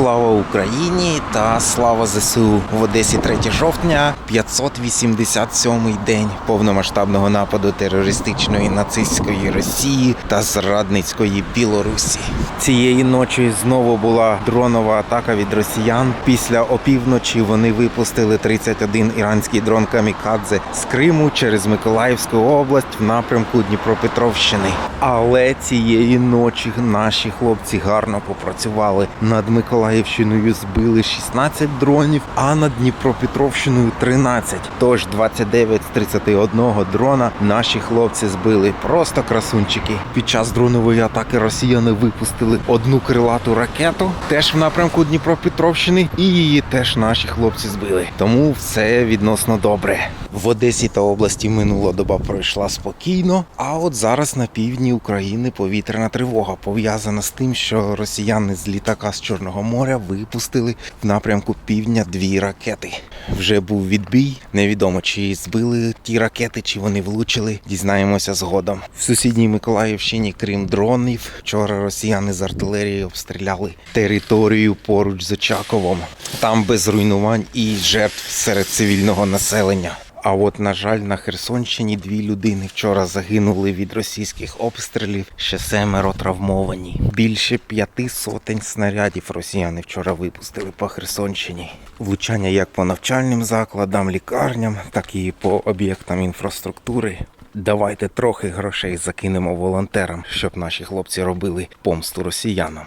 Слава Україні та слава ЗСУ в Одесі 3 жовтня, 587-й день повномасштабного нападу терористичної нацистської Росії та зрадницької Білорусі. Цієї ночі знову була дронова атака від росіян. Після опівночі вони випустили 31 іранський дрон камікадзе з Криму через Миколаївську область в напрямку Дніпропетровщини. Але цієї ночі наші хлопці гарно попрацювали. Над Миколаївщиною збили 16 дронів, а над Дніпропетровщиною 13. Тож 29 з 31 дрона наші хлопці збили. Просто красунчики. Під час дронової атаки росіяни випустили одну крилату ракету, теж в напрямку Дніпропетровщини, і її теж наші хлопці збили. Тому все відносно добре. В Одесі та області минула доба пройшла спокійно. А от зараз на півдні України повітряна тривога пов'язана з тим, що росіяни з літака з Чорного моря випустили в напрямку півдня дві ракети. Вже був відбій. Невідомо чи збили ті ракети, чи вони влучили. Дізнаємося згодом. В сусідній Миколаївщині, крім дронів, вчора росіяни з артилерії обстріляли територію поруч з Очаковом. Там без руйнувань і жертв серед цивільного населення. А от, на жаль, на Херсонщині дві людини вчора загинули від російських обстрілів, ще семеро травмовані. Більше п'яти сотень снарядів росіяни вчора випустили по Херсонщині. Влучання як по навчальним закладам, лікарням, так і по об'єктам інфраструктури. Давайте трохи грошей закинемо волонтерам, щоб наші хлопці робили помсту росіянам.